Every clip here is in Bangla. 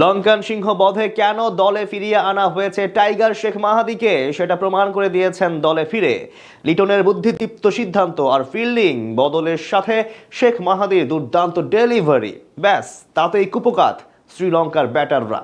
লঙ্কান সিংহ বধে কেন দলে ফিরিয়ে আনা হয়েছে টাইগার শেখ মাহাদিকে? সেটা প্রমাণ করে দিয়েছেন দলে ফিরে। লিটনের বুদ্ধিদীপ্ত সিদ্ধান্ত আর ফিল্ডিং বদলের সাথে শেখ মাহাদির দুর্দান্ত ডেলিভারি। ব্যাস, তাতেই কুপকাত শ্রীলঙ্কার ব্যাটাররা।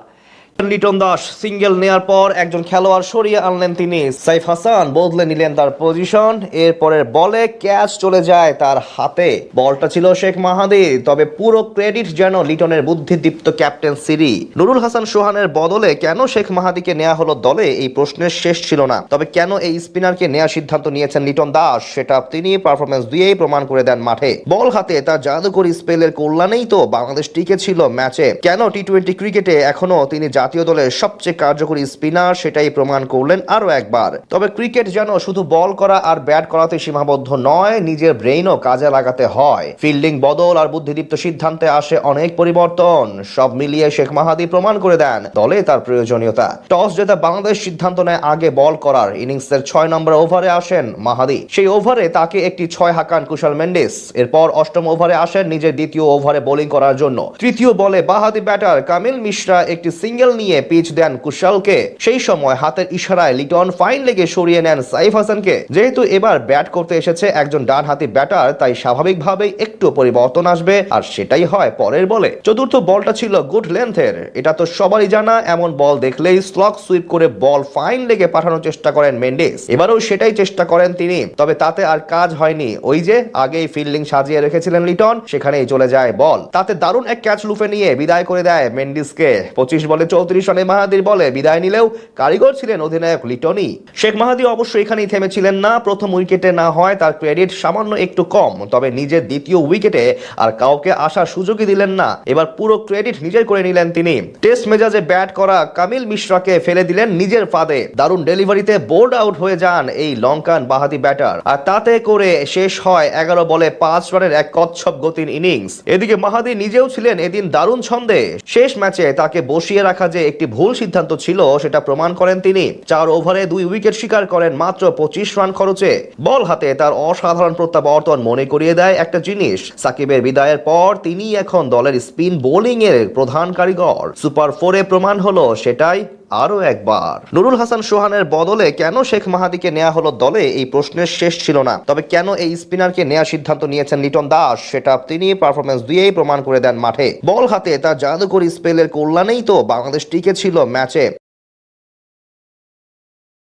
লিটন দাস সিঙ্গেল নেয়ার পর একজন খেলোয়াড় সরিয়ে আনলেন তিনি। সাইফ হাসান বদলে নিলেন তার পজিশন, এরপরের বলে ক্যাচ চলে যায় তার হাতে। বলটা ছিল শেখ মাহাদি, তবে পুরো ক্রেডিট যেন লিটনের বুদ্ধিদীপ্ত ক্যাপ্টেন সিরি। নুরুল হাসান সোহানের বদলে কেন শেখ মাহাদিকে নেওয়া হলো দলে, এই প্রশ্নের শেষ ছিল না। তবে কেন এই স্পিনারকে নেওয়ার সিদ্ধান্ত নিয়েছেন লিটন দাস, সেটা তিনি পারফরমেন্স দিয়েই প্রমাণ করে দেন মাঠে। বল হাতে তার জাদুকরী স্পেলের কল্যাণেই তো বাংলাদেশ টিকে ছিল ম্যাচে। কেন টি টোয়েন্টি ক্রিকেটে এখনও তিনি জাতীয় দলের সবচেয়ে কার্যকরী স্পিনার সেটাই প্রমাণ করলেন আরও একবার। তবে ক্রিকেট যেন শুধু বল করা আর ব্যাট করাতে সীমাবদ্ধ নয়, নিজের ব্রেইনও কাজে লাগাতে হয়। ফিল্ডিং বদল আর বুদ্ধিদীপ্ত সিদ্ধান্তে আসে অনেক পরিবর্তন। সব মিলিয়ে শেখ মাহাদি প্রমাণ করে দেন দলে তার প্রয়োজনীয়তা। টস জেতা বাংলাদেশ সিদ্ধান্ত নেয় আগে বল করার। ইনিংসের ছয় নম্বর ওভারে আসেন মাহাদি। সেই ওভারে তাকে একটি ছয় হাকান কুশল মেন্ডিস। এরপর অষ্টম ওভারে আসেন নিজের দ্বিতীয় ওভারে বোলিং করার জন্য। তৃতীয় বলে বাহাদি ব্যাটার কামিল মিশ্রা একটি সিঙ্গেল নিয়ে পিচ দেন কুশালকে। সেই সময় হাতের ইশারায় লিটন ফাইন লেগে সরিয়ে নেন সাইফ হাসানকে। যেহেতু এবার ব্যাট করতে এসেছে একজন ডান হাতি ব্যাটার তাই স্বাভাবিকভাবেই একটু পরিবর্তন আসবে, আর সেটাই হয় পরের বলে। চতুর্থ বলটা ছিল গুড লেন্থের এটা তো সবারই জানা, এমন বল দেখলেই স্লক সুইপ করে বল ফাইন লেগে পাঠানোর চেষ্টা করেন মেন্ডিস এবারও সেটাই চেষ্টা করেন তিনি, তবে তাতে আর কাজ হয়নি। ওই যে, আগেই ফিল্ডিং সাজিয়ে রেখেছিলেন লিটন, সেখানেই চলে যায় বল তাতে দারুণ এক ক্যাচ লুফে নিয়ে বিদায় করে দেয় মেন্ডিসকে পঁচিশ বলে চৌত্রিশ রানে মাহাদির বলে বিদায় নিলেও কারিগর ছিলেন অধিনায়ক লিটনই শেখ মাহাদি অবশ্য এখানেই থেমেছিলেন না, প্রথম উইকেটে না হয় তার ক্রেডিট সামান্য একটু কম, তবে নিজের দ্বিতীয় উইকেটে আর কাউকে আসার সুযোগই দিলেন না। এবার পুরো ক্রেডিট নিজের করে নিলেন তিনি। টেস্ট মেজাজে ব্যাট করা কামিল মিশ্রাকে ফেলে দিলেন নিজের ফাঁদে। দারুণ ডেলিভারিতে বোর্ড আউট হয়ে যান এই লঙ্কান বাহাদি ব্যাটার। আর তাতে করে শেষ হয় এগারো বলে পাঁচ রানের এক কচ্ছপ গতির ইনিংস। এদিকে মাহাদি নিজেও ছিলেন এদিন দারুণ ছন্দে। শেষ ম্যাচে তাকে বসিয়ে রাখা যে একটি ভুল সিদ্ধান্ত ছিল, সেটা প্রমাণ করেন তিনি। চার ওভারে দুই উইকেট শিকার করেন মাত্র পঁচিশ রান খরচে। বল হাতে তার অসাধারণ প্রত্যাবর্তন মনে করিয়ে দেয় একটা জিনিস। সাকিবের বিদায়ের পর তিনি এখন দলের স্পিন বোলিং এর প্রধান কারিগর। সুপার ফোরে প্রমাণ হলো, সেটাই আরও একবার। নুরুল হাসান সোহানের বদলে কেন শেখ মাহাদিকে নেওয়া হলো দলে এই প্রশ্নের শেষ ছিল না। তবে কেন এই স্পিনারকে নেওয়ার সিদ্ধান্ত নিয়েছেন লিটন দাস, সেটা তিনি পারফরমেন্স দিয়েই প্রমাণ করে দেন মাঠে। বল হাতে তার জাদুকরী স্পেলের কল্যাণেই তো বাংলাদেশ টিকে ছিল ম্যাচে।